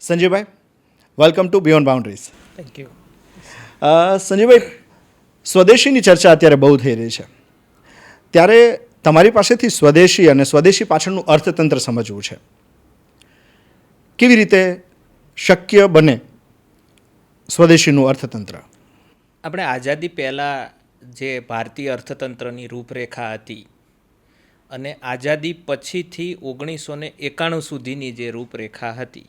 Sanjaybhai welcome to beyond boundaries thank you સંજયભાઈ સ્વદેશીની ચર્ચા અત્યારે બહુ થઈ રહી છે. ત્યારે તમારી પાસેથી સ્વદેશી અને સ્વદેશી પાછળનું અર્થતંત્ર સમજવું છે. કેવી રીતે શક્ય બને સ્વદેશીનું અર્થતંત્ર? આપણે આઝાદી પહેલાં જે ભારતીય અર્થતંત્રની રૂપરેખા હતી અને આઝાદી પછીથી ઓગણીસો ને એકાણું સુધીની જે રૂપરેખા હતી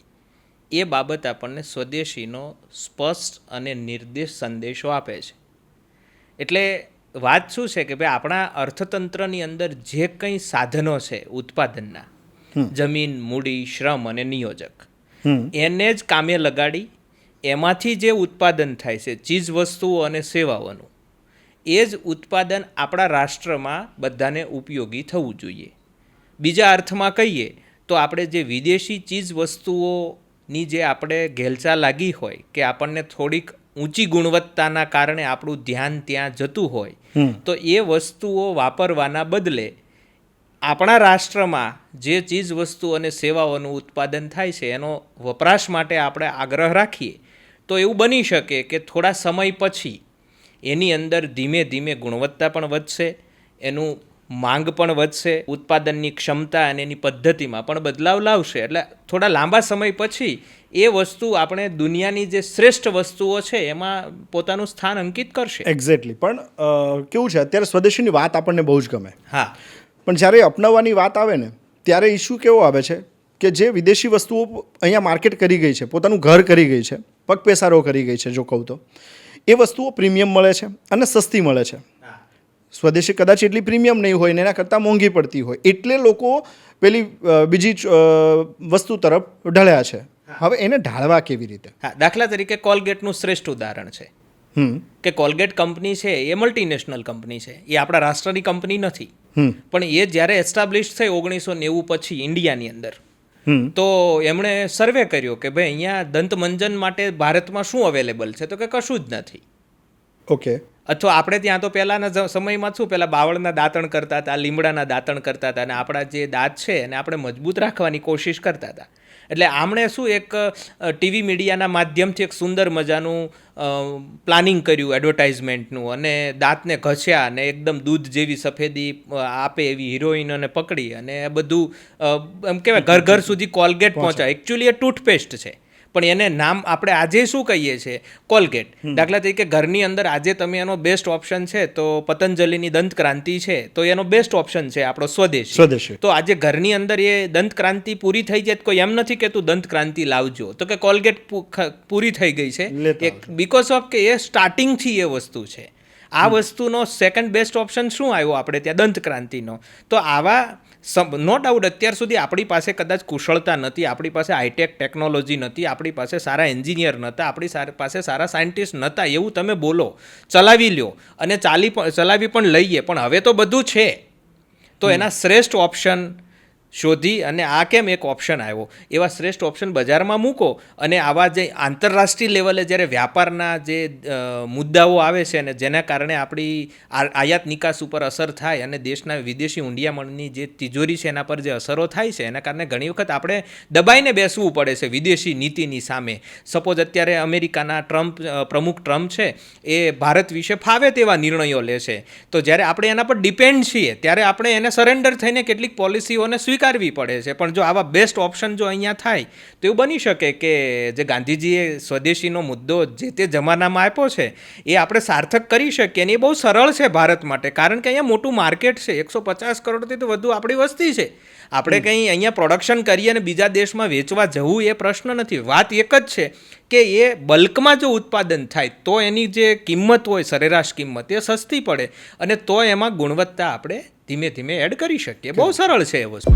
એ બાબત આપણને સ્વદેશીનો સ્પષ્ટ અને નિર્દેશ સંદેશો આપે છે. એટલે વાત શું છે કે ભાઈ આપણા અર્થતંત્રની અંદર જે કંઈ સાધનો છે ઉત્પાદનના જમીન મૂડી શ્રમ અને નિયોજક એને જ કામે લગાડી એમાંથી જે ઉત્પાદન થાય છે ચીજ વસ્તુઓ અને સેવાઓનું એ જ ઉત્પાદન આપણા રાષ્ટ્રમાં બધાને ઉપયોગી થવું જોઈએ. બીજા અર્થમાં કહીએ તો આપણે જે વિદેશી ચીજ વસ્તુઓની જે આપણે ઘેલચા લાગી હોય કે આપણને થોડીક ઊંચી ગુણવત્તાના કારણે આપણું ધ્યાન ત્યાં જતું હોય તો એ વસ્તુઓ વાપરવાના બદલે આપણા રાષ્ટ્રમાં જે ચીજ વસ્તુ અને સેવાઓનું ઉત્પાદન થાય છે એનો વપરાશ માટે આપણે આગ્રહ રાખીએ તો એવું બની શકે કે થોડા સમય પછી એની અંદર ધીમે ધીમે ગુણવત્તા પણ વધશે એનું માંગ પણ વધશે ઉત્પાદનની ક્ષમતા અને એની પદ્ધતિમાં પણ બદલાવ લાવશે. એટલે થોડા લાંબા સમય પછી એ વસ્તુ આપણે દુનિયાની જે શ્રેષ્ઠ વસ્તુઓ છે એમાં પોતાનું સ્થાન અંકિત કરશે. એક્ઝેક્ટલી પણ કેવું છે અત્યારે સ્વદેશીની વાત આપણને બહુ જ ગમે. હા. પણ જ્યારે અપનાવવાની વાત આવે ને ત્યારે ઇસ્યુ કેવો આવે છે કે જે વિદેશી વસ્તુઓ અહીંયા માર્કેટ કરી ગઈ છે પોતાનું ઘર કરી ગઈ છે પગપેસારો કરી ગઈ છે જો કહું તો એ વસ્તુઓ પ્રીમિયમ મળે છે અને સસ્તી મળે છે. સ્વદેશી કદાચ એટલી પ્રીમિયમ નહીં હોય ને એના કરતાં મોંઘી પડતી હોય. એટલે લોકો પેલી બીજી વસ્તુ તરફ ઢળ્યા છે. હવે એને ઢાળવા કેવી રીતે? હા દાખલા તરીકે કોલગેટનું શ્રેષ્ઠ ઉદાહરણ છે. કે કોલગેટ કંપની છે એ મલ્ટીનેશનલ કંપની છે. એ આપણા રાષ્ટ્રની કંપની નથી. પણ એ જ્યારે એસ્ટાબ્લિશ થઈ ઓગણીસો નેવું પછી ઇન્ડિયાની અંદર તો એમણે સર્વે કર્યો કે ભાઈ અહીંયા દંતમંજન માટે ભારતમાં શું અવેલેબલ છે? તો કે કશું જ નથી. ઓકે અથવા આપણે ત્યાં તો પહેલાંના સમયમાં શું પહેલાં બાવળના દાંતણ કરતા હતા લીમડાના દાંતણ કરતા હતા અને આપણા જે દાંત છે એને આપણે મજબૂત રાખવાની કોશિશ કરતા હતા. એટલે આમણે શું એક ટીવી મીડિયાના માધ્યમથી એક સુંદર મજાનું પ્લાનિંગ કર્યું એડવર્ટાઇઝમેન્ટનું અને દાંતને ઘસ્યા અને એકદમ દૂધ જેવી સફેદી આપે એવી હિરોઈનોને પકડી અને બધું એમ કહેવાય ઘર ઘર સુધી કોલગેટ પહોંચાય. એકચ્યુઅલી એ ટૂથપેસ્ટ છે. પણ એને નામ આપણે આજે શું કહીએ છીએ? કોલગેટ. દાખલા તરીકે ઘરની અંદર આજે તમે એનો બેસ્ટ ઓપ્શન છે તો પતંજલિની દંત ક્રાંતિ છે તો એનો બેસ્ટ ઓપ્શન છે આપણો સ્વદેશ. સ્વદેશ. તો આજે ઘરની અંદર એ દંત ક્રાંતિ પૂરી થઈ જાય કોઈ એમ નથી કે તું દંત ક્રાંતિ લાવજો. તો કે કોલગેટ પૂરી થઈ ગઈ છે. એક બીકોઝ ઓફ કે એ સ્ટાર્ટિંગથી એ વસ્તુ છે. આ વસ્તુનો સેકન્ડ બેસ્ટ ઓપ્શન શું આવ્યો આપણે ત્યાં? દંત ક્રાંતિનો તો આવા નો ડાઉટ અત્યાર સુધી આપણી પાસે કદાચ કુશળતા નથી આપણી પાસે હાઈટેક ટેકનોલોજી નથી આપણી પાસે સારા એન્જિનિયર નહોતા આપણી પાસે સારા સાયન્ટિસ્ટ નહોતા એવું તમે બોલો ચલાવી લ્યો અને ચાલી પણ ચલાવી પણ લઈએ પણ હવે તો બધું છે. તો એના શ્રેષ્ઠ ઓપ્શન શોધી અને આ કેમ એક ઓપ્શન આવ્યો? એવા શ્રેષ્ઠ ઓપ્શન બજારમાં મૂકો અને આવા જે આંતરરાષ્ટ્રીય લેવલે જ્યારે વ્યાપારના જે મુદ્દાઓ આવે છે અને જેના કારણે આપણી આયાત નિકાસ ઉપર અસર થાય અને દેશના વિદેશી ઊંડિયામણની જે તિજોરી છે એના પર જે અસરો થાય છે, એના કારણે ઘણી વખત આપણે દબાઈને બેસવું પડે છે વિદેશી નીતિની સામે. સપોઝ અત્યારે અમેરિકાના ટ્રમ્પ પ્રમુખ ટ્રમ્પ છે, એ ભારત વિશે ફાવે તેવા નિર્ણયો લે છે. તો જ્યારે આપણે એના પર ડિપેન્ડ છીએ, ત્યારે આપણે એને સરેન્ડર થઈને કેટલીક પોલિસીઓને સ્વીકારવી પડે છે. પણ જો આવા બેસ્ટ ઓપ્શન જો અહીંયા થાય તો એવું બની શકે કે જે ગાંધીજીએ સ્વદેશીનો મુદ્દો જે તે જમાનામાં આપ્યો છે એ આપણે સાર્થક કરી શકીએ અને એ બહુ સરળ છે ભારત માટે. કારણ કે અહીંયા મોટું માર્કેટ છે. એકસો પચાસ કરોડથી તો વધુ આપણી વસ્તી છે. આપણે કંઈ અહીંયા પ્રોડક્શન કરીએ અને બીજા દેશમાં વેચવા જવું એ પ્રશ્ન નથી. વાત એક જ છે કે એ બલ્કમાં જો ઉત્પાદન થાય તો એની જે કિંમત હોય સરેરાશ કિંમત એ સસ્તી પડે અને તો એમાં ગુણવત્તા આપણે ધીમે ધીમે એડ કરી શકીએ. બહુ સરળ છે એ વસ્તુ.